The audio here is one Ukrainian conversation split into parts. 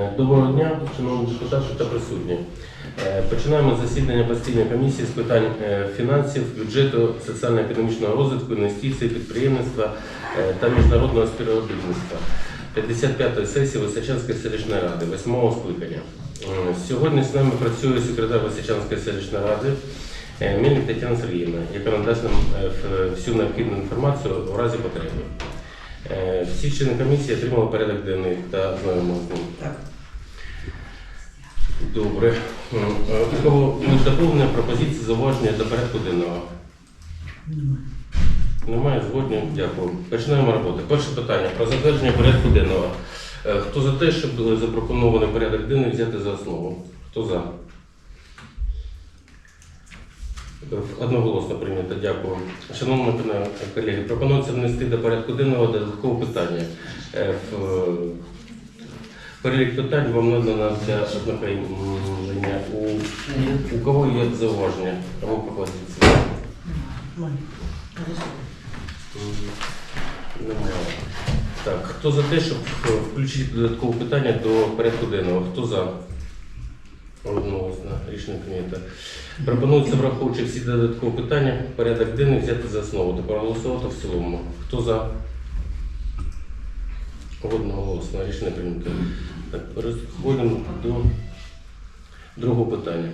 Е, Доброго дня, шановні депутати та присутні. Е, Починаємо засідання постійної комісії з питань е, фінансів, бюджету, соціально-економічного розвитку, інвестицій, підприємництва та міжнародного співробітництва 55-ї сесії Височанської селищної ради, 8-го скликання. Сьогодні з нами працює секретар Височанської селищної ради Мельник Тетяна Сергіївна, яка надасть нам всю необхідну інформацію у разі потреби. Е, Всі члени комісії отримали порядок денний та знайомі з ним. Так. Добре. М, е, У кого будуть доповнення пропозиції зауваження до порядку денного? Немає Немає згодні, дякую. Починаємо роботу. Перше питання про затвердження порядку денного. Е, Хто за те, щоб запропонований порядок денний взяти за основу? Хто за? Е, Одноголосно прийнято, дякую. Шановні колеги, пропонується внести до порядку денного додаткове питання. Е, перелік питань вам надано для ознайомлення. У, у кого є зауваження або пропозиції? Немає. Так, хто за те, щоб е, включити додаткове питання до порядку денного? Хто за? Одноголосно. Рішення прийнято. Пропонується, враховуючи всі додаткові питання, порядок денний взяти за основу та проголосувати в цілому. Хто за? Одноголосно. Рішення прийнято. Так, переходимо до другого питання.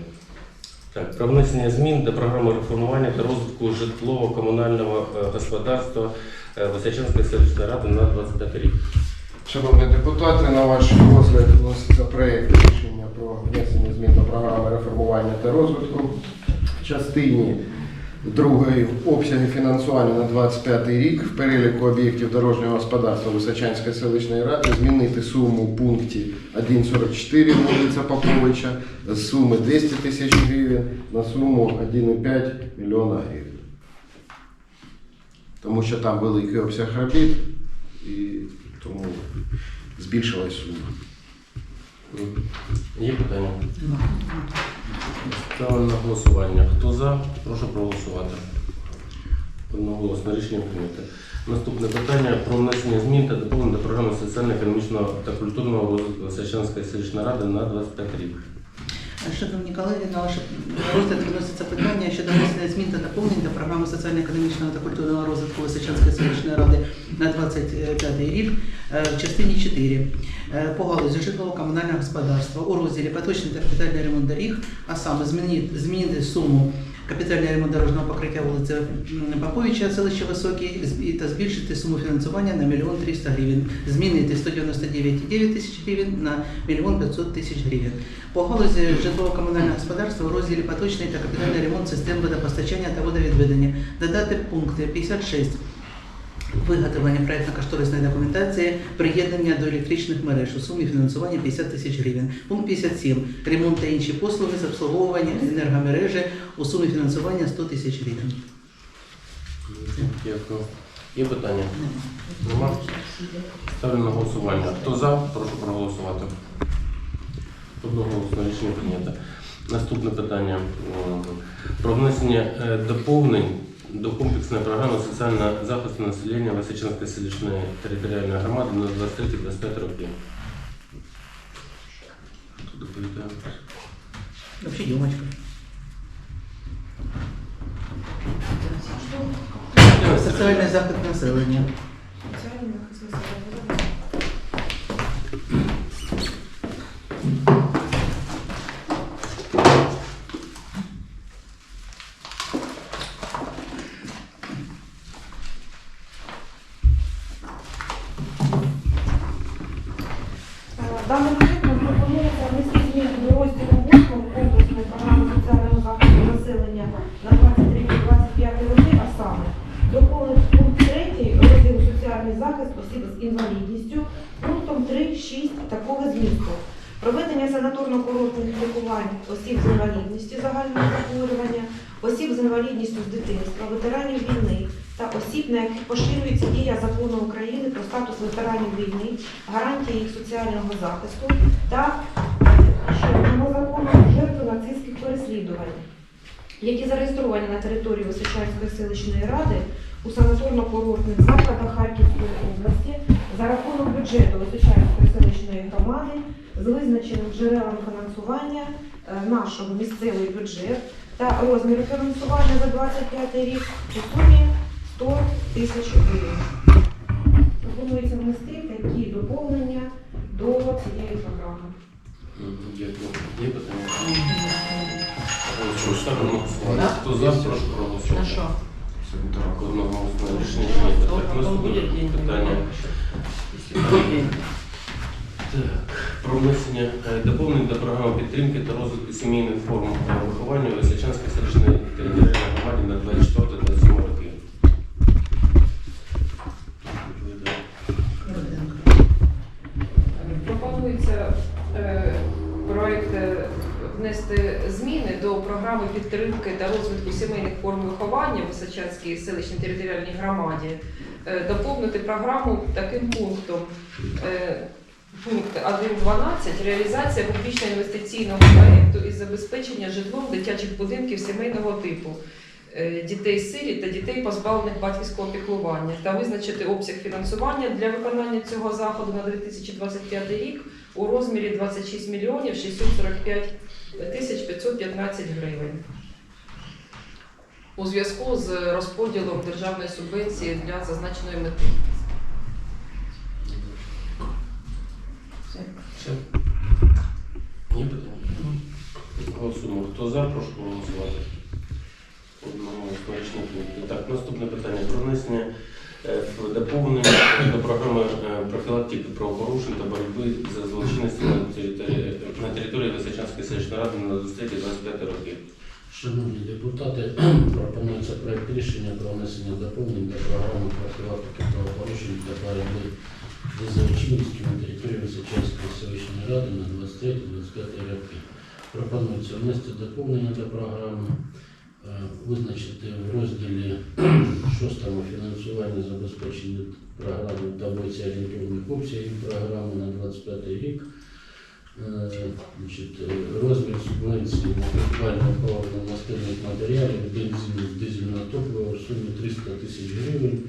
Так, про внесення змін до програми реформування та розвитку житлово-комунального е, господарства е, Височанської селищної ради на 25 рік. Шановні депутати, на ваш розгляд вноситься проєкт рішення змін до програми реформування та розвитку в частині другої обсяги фінансування на 25 рік в переліку об'єктів дорожнього господарства Височанської селищної ради змінити суму в пункті 1,44 вулиця Поповича з суми 200 тисяч гривень на суму 1,5 мільйона гривень. Тому що там великий обсяг робіт і тому збільшилась сума. Є питання? Ставлю на голосування. Хто за? Прошу проголосувати. Одноголосно рішення прийнято. Наступне питання про внесення змін та доповнення до програми соціально-економічного та культурного розвитку Сечанської селищної ради на 25 рік. Шановні колеги, на ваш розгляд виноситься питання щодо внесення змін та доповнень до програми соціально-економічного та культурного розвитку Височанської селищної ради на 25 рік е, в частині 4 Е, по галузі житлово-комунального господарства. У розділі поточний та капітальний ремонт доріг, а саме змінити суму капітальний ремонт дорожнього покриття вулиці Поповича, селище Високі, та збільшити суму фінансування на мільйон 300 гривень, змінити 199,9 тисяч гривень на мільйон 500 тисяч гривень. По галузі житлово-комунального господарства у розділі поточний та капітальний ремонт систем водопостачання та водовідведення додати пункти 56 Виготовлення проєктно-кошторисної документації, приєднання до електричних мереж у сумі фінансування 50 тисяч гривень. Пункт 57. Ремонт та інші послуги з обслуговування енергомережі у сумі фінансування 100 тисяч гривень. Дякую. Є питання? Нема? Ставлю на голосування. Хто за? Прошу проголосувати. Одноголосно рішення прийнято. Наступне питання про внесення е, доповнень до комплексної програми соціального захисту населення Височанської селищної територіальної громади на 23-25 років. Хто доповідає? Взагалі, Дімочка. Соціальний захист населення. Даним проектом пропонується внести зміни до розділу 8 комплексної програми соціального захисту населення на 23-25 роки, а саме доповнити пункт 3 розділу соціальний захист осіб з інвалідністю пунктом 3.6 такого змісту. Проведення санаторно-курортних лікувань осіб з інвалідністю загального захворювання, осіб з інвалідністю з дитинства, ветеранів війни та осіб, на яких поширюється дія закону України про статус ветеранів війни, гарантії їх соціального захисту та чинного закону жертви нацистських переслідувань, які зареєстровані на території Височанської селищної ради у санаторно-курортних закладах Харківської області за рахунок бюджету Височанської селищної громади з визначеним джерелом фінансування е, нашого місцевий бюджет та розмір фінансування за 25 рік у сумі 100 тисяч гривень. Пропонується внести такі доповнення до цієї програми. Є питання? Хто за, прошу проголосувати. На що? Рішення. Так, наступне питання. Так, про внесення е, доповнень до програми підтримки та розвитку сімейних форм виховання у Лисичанській селищної територіальній громаді на 24-27 роки. Відповідає. Руденко. Пропонується е, проект е, внести зміни до програми підтримки та розвитку сімейних форм виховання в Височанській селищній територіальній громаді, Е, доповнити програму таким пунктом. Е, Пункт 1.12. Реалізація публічно-інвестиційного проєкту із забезпечення житлом дитячих будинків сімейного типу е, дітей-сиріт та дітей, позбавлених батьківського піклування, та визначити обсяг фінансування для виконання цього заходу на 2025 рік у розмірі 26 мільйонів 645 тисяч 515 гривень. У зв'язку з розподілом державної субвенції для зазначеної мети. Все. Питання? Голосуємо. Хто за, прошу. Одноголосно рішення прийнято. Так, наступне питання про внесення доповнення до програми е, профілактики правопорушень та боротьби за злочинністю на території, на території Височанської селищної ради на 23-25 роки. Шановні депутати, пропонується проект рішення про внесення доповнень до програми профілактики правопорушень та боротьби з злочинністю на території Височанської селищної ради на 23-25 роки. Пропонується внести доповнення до програми, е, визначити в розділі 6 фінансування забезпечення програми таблиці орієнтовних обсягів програми на 25 рік. Е, е, розмір субвенції на придбання паливно-мастильних матеріалів, бензину, дизельного топлива в сумі 300 тисяч гривень.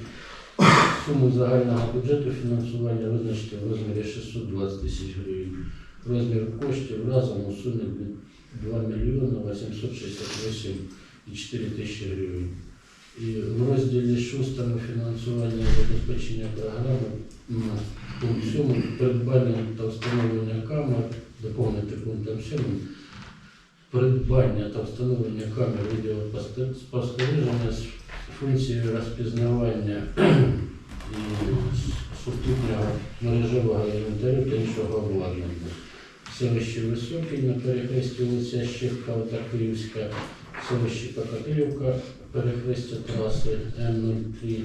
Суму загального бюджету фінансування визначити в розмірі 620 тисяч гривень. Розмір коштів разом у сумі 2 мільйони 868 і 4 тисячі гривень. І в розділі 6 фінансування забезпечення програми м, пункт 7 придбання та встановлення камер, доповнити пунктом 7 придбання та встановлення камер відеоспостереження з функцією розпізнавання і супутнього мережевого інвентарю та іншого обладнання. Селище Високий на перехресті вулиця Щепкова та Київська, селище Покатилівка, перехрестя траси М03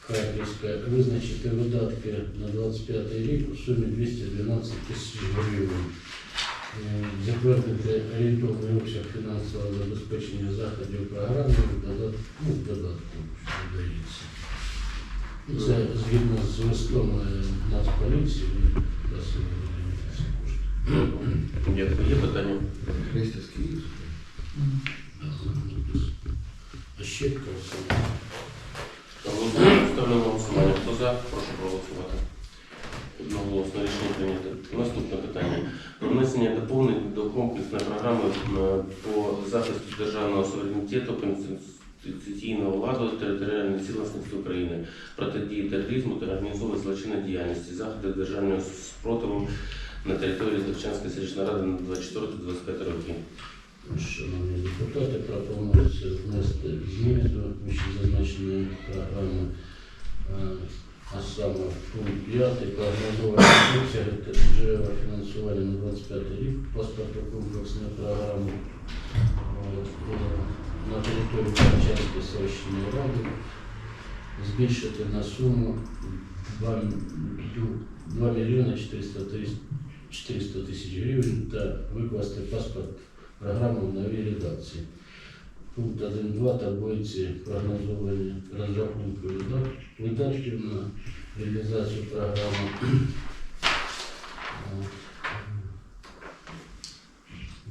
Харківська, визначити видатки на 25 рік у сумі 212 тисяч гривень. Е, Затвердити орієнтовний обсяг фінансового забезпечення заходів програми в додатку, ну, в додатку, що додається. І Це згідно з листом е, Нацполіції, ми просили виділити ці кошти. Є питання? Христівський. Щепка Ставлю на голосування. Хто за, прошу проголосувати. Одноголосно рішення прийнято. Наступне питання. Про внесення доповнень до комплексної програми е, по захисту державного суверенітету, конституційного ладу, територіальної цілісності України, протидії тероризму та організованої злочинної діяльності, заходи державного спротиву на території Злочинської селищної ради на 24-25 роки. Шановні депутати, пропонується внести зміни до вищезазначеної програми, е, а саме пункт 5 прогнозовані обсяги джерела фінансування на 25 рік паспорту комплексної програми е, на території Камчанської селищної ради. Збільшити на суму 2, м- 2 мільйони 400 тисяч 400 тисяч гривень та викласти паспорт програми в новій редакції. Пункт 1.2 таблиці прогнозовані розрахунки видат- видатків на реалізацію програми.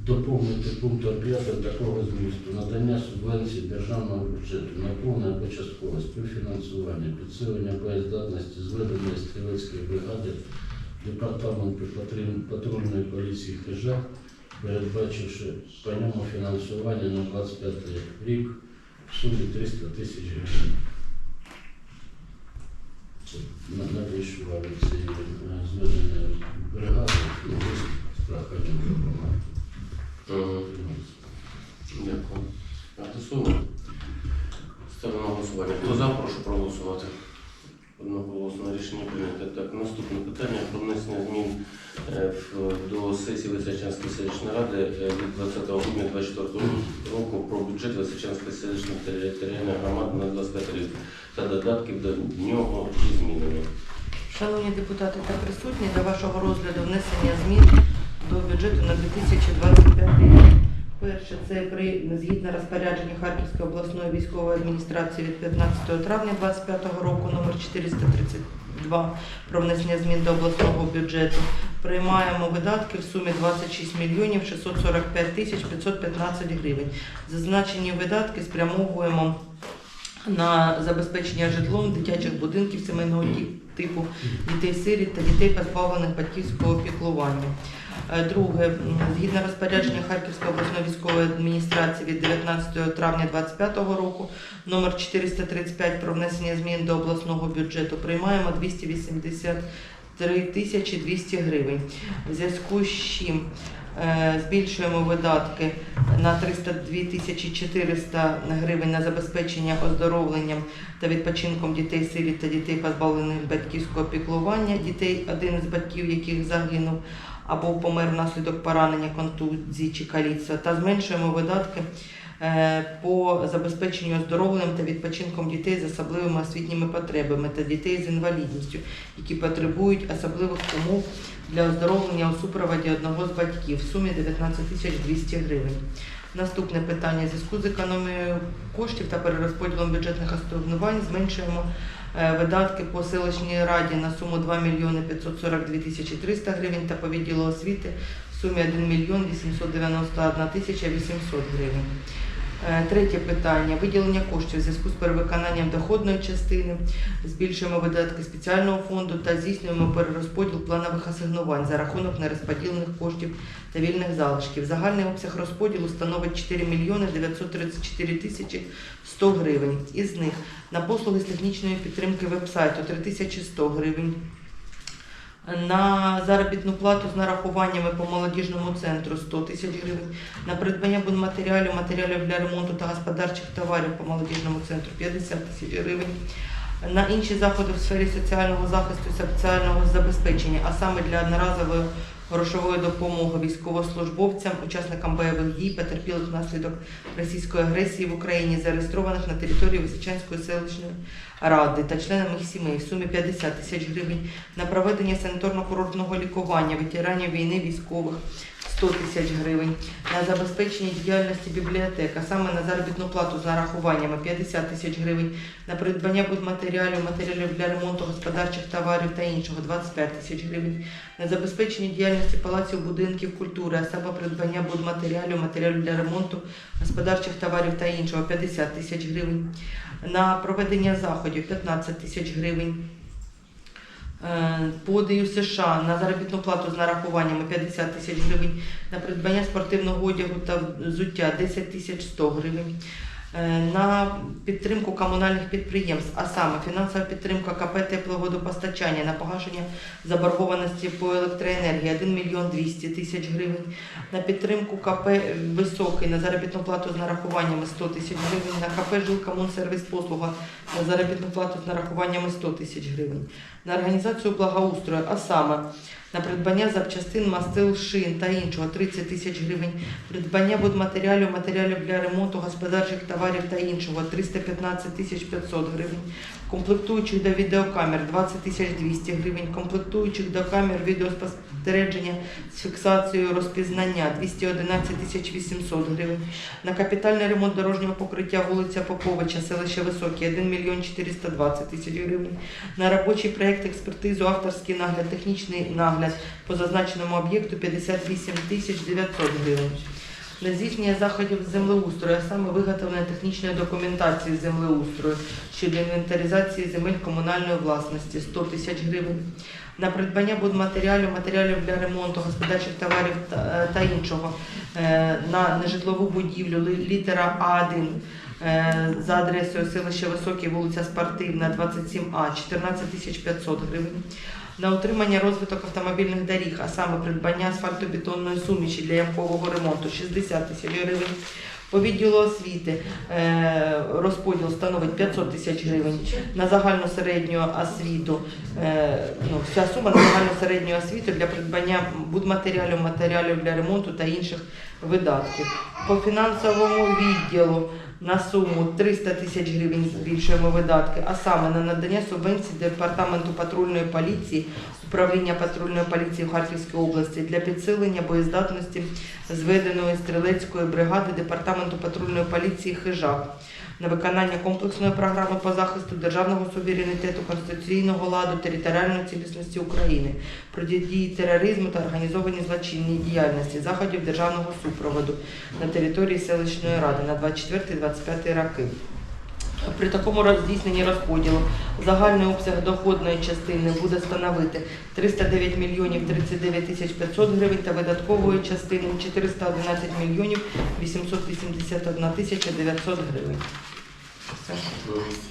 Доповнити пунктом 5 такого змісту надання субвенції державного бюджету на повне або часткове співфінансування, підсилення боєздатності зведеної стрілецької бригади департаменту патрульної поліції Хижа, передбачивши по ньому фінансування на 25 рік в сумі 300 тисяч гривень. На- від цієї е, бригади лист з проханням допомоги. Дякую. На голосування. Хто за, прошу проголосувати. Одноголосно рішення прийнято. Так, наступне питання про внесення змін е, до сесії Височанської селищної ради е, від 20 грудня 2024 року про бюджет Височанської селищної територіальної громади на 25 рік та додатків до нього зі змінами. Шановні депутати та присутні, до вашого розгляду внесення змін до бюджету на 2025 рік. Перше, це при згідно розпорядження Харківської обласної військової адміністрації від 15 травня 2025 року номер 432 про внесення змін до обласного бюджету. Приймаємо видатки в сумі 26 мільйонів 645 тисяч 515 гривень. Зазначені видатки спрямовуємо на забезпечення житлом дитячих будинків сімейного типу дітей-сиріт та дітей, позбавлених батьківського піклування. Е, Друге, згідно розпорядження Харківської обласної військової адміністрації від 19 травня 2025 року, номер 435 про внесення змін до обласного бюджету, приймаємо 283 тисячі 200 гривень. В зв'язку з чим збільшуємо видатки на 302 тисячі 400 гривень на забезпечення оздоровленням та відпочинком дітей-сиріт та дітей, позбавлених батьківського піклування, дітей, один з батьків яких загинув або помер внаслідок поранення, контузії чи каліцтва, та зменшуємо видатки е, по забезпеченню оздоровленням та відпочинком дітей з особливими освітніми потребами та дітей з інвалідністю, які потребують особливих умов для оздоровлення у супроводі одного з батьків в сумі 19 тисяч 200 гривень. Наступне питання. Зв'язку з економією коштів та перерозподілом бюджетних аsigнувань зменшуємо е, видатки по селищній раді на суму 2 мільйони 542 тисячі 300 гривень та по відділу освіти сумі 1 мільйон 891 тисяча 800 гривень. Е, Третє питання. Виділення коштів в зв'язку з перевиконанням доходної частини. Збільшуємо видатки спеціального фонду та здійснюємо перерозподіл планових асигнувань за рахунок нерозподілених коштів та вільних залишків. Загальний обсяг розподілу становить 4 мільйони 934 тисячі 100 гривень. Із них на послуги з технічної підтримки вебсайту 3100 гривень. На заробітну плату з нарахуваннями по молодіжному центру 100 тисяч гривень, на придбання будматеріалів, матеріалів для ремонту та господарчих товарів по молодіжному центру 50 тисяч гривень, на інші заходи в сфері соціального захисту і соціального забезпечення, а саме для одноразової грошової допомоги військовослужбовцям, учасникам бойових дій, потерпілих внаслідок російської агресії в Україні, зареєстрованих на території Височанської селищної ради та членам їх сімей. В сумі 50 тисяч гривень, на проведення санаторно-курортного лікування ветеранів війни військових 100 тисяч гривень, на забезпечення діяльності бібліотек, а саме на заробітну плату з нарахуваннями 50 тисяч гривень, на придбання будматеріалів, матеріалів для ремонту господарчих товарів та іншого 25 тисяч гривень, на забезпечення діяльності палаців будинків культури, а саме придбання будматеріалів, матеріалів для ремонту господарчих товарів та іншого 50 тисяч гривень, на проведення заходів 15 тисяч гривень. Е, По ДЮ США на заробітну плату з нарахуваннями 50 тисяч гривень, на придбання спортивного одягу та взуття 10 тисяч 100 гривень, на підтримку комунальних підприємств, а саме фінансова підтримка КП тепловодопостачання на погашення заборгованості по електроенергії 1 мільйон 200 тисяч гривень, на підтримку КП Високий на заробітну плату з нарахуваннями 100 тисяч гривень, на КП Жилкомунсервіс послуга на заробітну плату з нарахуваннями 100 тисяч гривень, на організацію благоустрою, а саме на придбання запчастин, мастил, шин та іншого. 30 тисяч гривень, придбання будматеріалів, матеріалів для ремонту господарчих товарів та іншого. 315 тисяч 500 гривень, комплектуючих до відеокамер 20 тисяч 200 гривень, комплектуючих до камер відеоспостереження з фіксацією розпізнання 211 тисяч 800 гривень, на капітальний ремонт дорожнього покриття вулиця Поповича, селище Високе 1 мільйон 420 тисяч гривень, на робочий проєкт експертизу, авторський нагляд, технічний нагляд по зазначеному об'єкту 58 тисяч 900 гривень. На здійснення заходів землеустрою, а саме виготовлення технічної документації землеустрою щодо інвентаризації земель комунальної власності 100 тисяч гривень. На придбання будматеріалів, матеріалів для ремонту, господарчих товарів та, та іншого е, на нежитлову будівлю літера А1 е, за адресою селище Високі, вулиця Спортивна, 27А, 14 тисяч 500 гривень. На утримання розвиток автомобільних доріг, а саме придбання асфальтобетонної суміші для ямкового ремонту 60 тисяч гривень. По відділу освіти е, розподіл становить 500 тисяч гривень. На загальну середню освіту, е, ну, вся сума на загальну середню освіту для придбання будматеріалів, матеріалів для ремонту та інших видатків. По фінансовому відділу на суму 300 тисяч гривень збільшуємо видатки, а саме на надання субвенції департаменту патрульної поліції, управління патрульної поліції в Харківській області для підсилення боєздатності зведеної стрілецької бригади департаменту патрульної поліції Хижак на виконання комплексної програми по захисту державного суверенітету, конституційного ладу, територіальної цілісності України, протидії тероризму та організованій злочинній діяльності, заходів державного супроводу на території селищної ради на 24-25 роки. При такому здійсненні розподілу загальний обсяг доходної частини буде становити 309 мільйонів 39 тисяч 500 гривень та видаткової частини 411 мільйонів 881 тисяча 900 гривень. Все.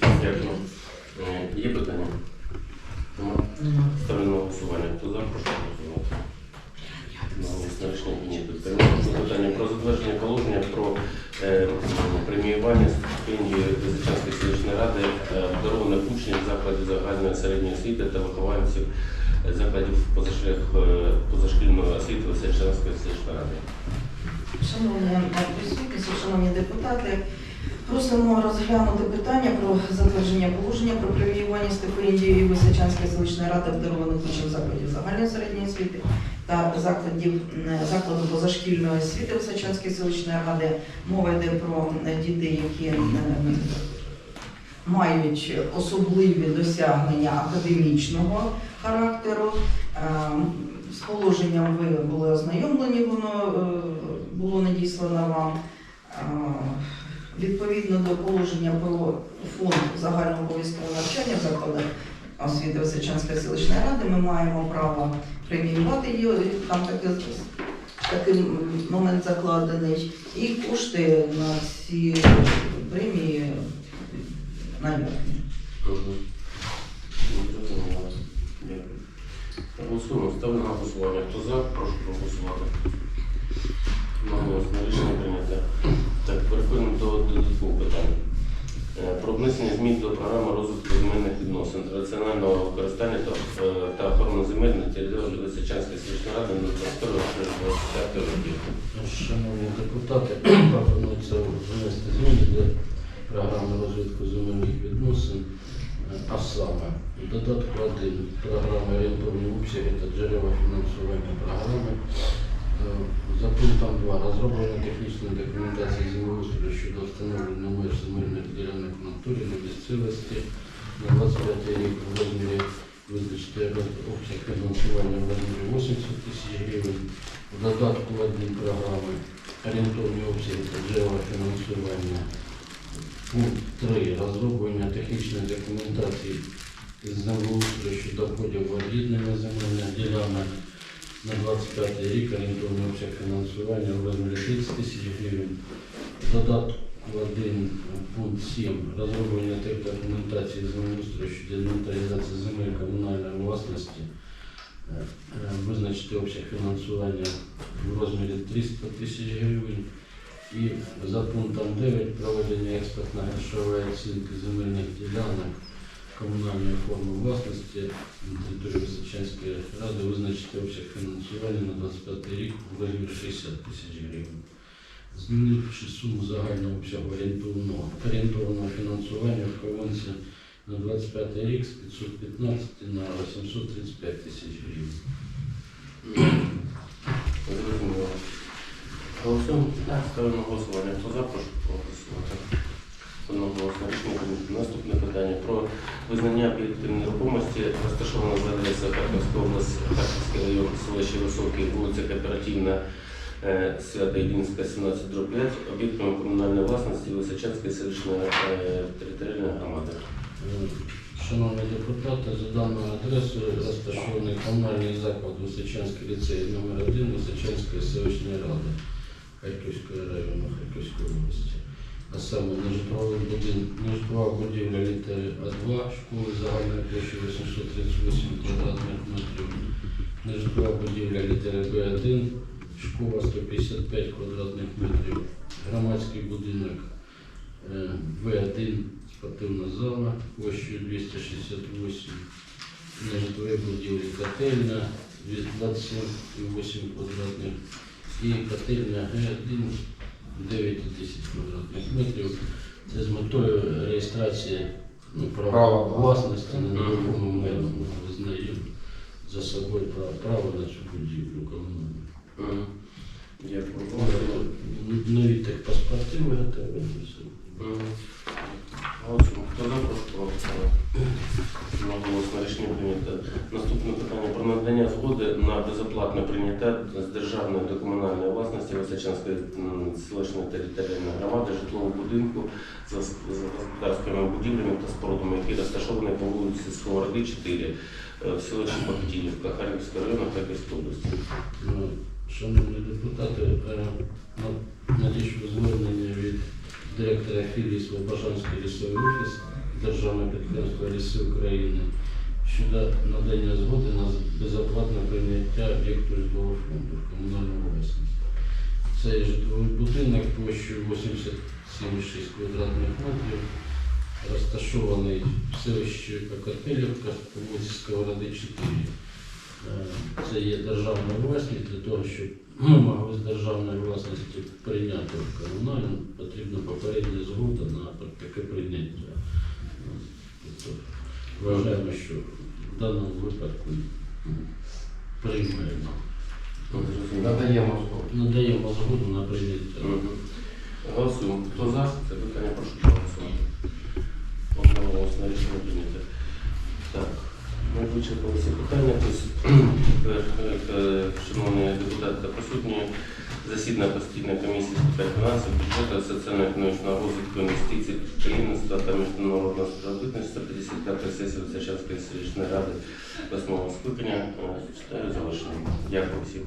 Дякую. Е, Є питання? Нема? Ставлю на голосування. Хто за, прошу голосувати. Рішення прийнято. Питання про затвердження положення про преміювання стипендії Визичанської селищної ради е, обдарованих учнів закладів загальної середньої освіти та вихованців е, закладів е, позашкільної освіти Височанської селищної ради. Шановні присутні, шановні депутати, просимо розглянути питання про затвердження положення про преміювання стипендії Височанської селищної ради обдарованих учнів закладів загальної середньої освіти та закладів закладу позашкільної освіти Височанської селищної ради. Мова йде про е, дітей, які мають особливі досягнення академічного характеру. З положенням ви були ознайомлені, воно е, було надіслано вам. Е, Відповідно до положення про фонд загального обов'язкового навчання в закладах освіти Височанської селищної ради, ми маємо право преміювати її, там таке, такий момент закладений, і кошти на ці премії. Дякую. Голосуємо. Ставлю на голосування. Хто за, прошу проголосувати. Одноголосно рішення прийнято. Так, переходимо до додаткового питання. Е, Про внесення змін до програми розвитку раціонального використання та, е, та охорони земель на території Лисичанської селищної ради на 22 років. Шановні депутати, пропонується внести зміни до програми розвитку земельних відносин, е, а саме додатку 1 програми орієнтовні обсяги та джерела фінансування програми. Е, За пунктом 2 розроблення технічної документації землеустрою щодо встановлення меж земельних ділянок в натурі на місцевості на 25 рік у розмірі визначити обсяг фінансування в розмірі 80 тисяч гривень. В додатку одні програми орієнтовні обсяги та джерела фінансування. Пункт 3. Розроблення технічної документації з землеустрою щодо поділу об'єднання земельних ділянок на 25 рік орієнтовний обсяг фінансування в розмірі 30 тисяч гривень. В додатку 1 пункт 7. Розроблення тих документації землеустрою щодо інвентаризації земель комунальної власності. Е, е, Визначити обсяг фінансування в розмірі 300 тисяч гривень. І за пунктом 9 проведення експертно-грошової оцінки земельних ділянок комунальної форми власності на території Височанської ради визначити обсяг фінансування на 25 рік у розмірі 60 тисяч гривень. Змінивши суму загального обсягу орієнтовного, орієнтованого фінансування в Ковенці на 25 рік з 515 на 835 тисяч гривень. Голосуємо? Ставлю на голосування. Хто за, прошу проголосувати. Наступне питання про визнання об'єктів нерухомості, розташовано за адресою Харківська область, Харківський район, селище Високий, вулиця Кооперативна, е, Свято-Ілінська 17 дроб 5 об'єктами комунальної власності Височанської селищної е, територіальної громади. Е, Шановні депутати, за даною адресою розташований комунальний заклад Височанський ліцей номер 1 Височанської селищної ради Харківської району Харківської області. А саме нежитлова будівля літери А2, школи загальної площі 838 квадратних метрів, нежитлова будівля літери Б1, школа 155 квадратних метрів, громадський будинок е, В1 спортивна зала площею 268, нежитлові будівлі котельня від 27,8 квадратних і котельня Г1 9,10 квадратних метрів. Це з метою реєстрації ну, права власності на нерухому майно. Ми визнаємо за собою право, право на цю будівлю комунальну. Мгм. Дякую. Нові техпаспорти виготовлені. все. Мгм. Голосуємо. Хто за, прошу проголосувати. Одноголосно рішення прийнято. Наступне питання про надання згоди на безоплатне прийняття з державної до комунальної власності Височанської м, селищної територіальної громади житлового будинку з гос- з господарськими будівлями та спорудами, які розташовані по вулиці Сковороди, 4 е, в селищі Бахтіївка, Харківського району, Харківської області. Шановні депутати, е, на- надійшло звернення від директора філії Слобожанський лісовий офіс Державного підприємства Ліси України щодо надання згоди на безоплатне прийняття об'єкту житлового фонду в комунальну власність. Це житловий будинок площею 87,6 квадратних метрів, розташований в селищі Кокотелівка по Сковороди 4. Е, Це є державна власність для того, щоб ми могли з державної власності прийняти в комунальну, потрібна попередня згода на таке прийняття. Тобто вважаємо, що в даному випадку приймаємо. Надаємо слово. Надаємо згоду на прийняття. Голосуємо. Хто за? Це питання прошу проголосувати. Одноголосно рішення прийнято. Так, ми вичерпали всі питання. Тобто, тепер, е, шановні депутати та присутні, засідання постійної комісії з питань фінансів, бюджету, соціально-економічного розвитку, інвестицій, підприємництва та міжнародного співробітництва 55 сесії Височанської селищної ради 8 скликання е, читаю завершення. Дякую всім.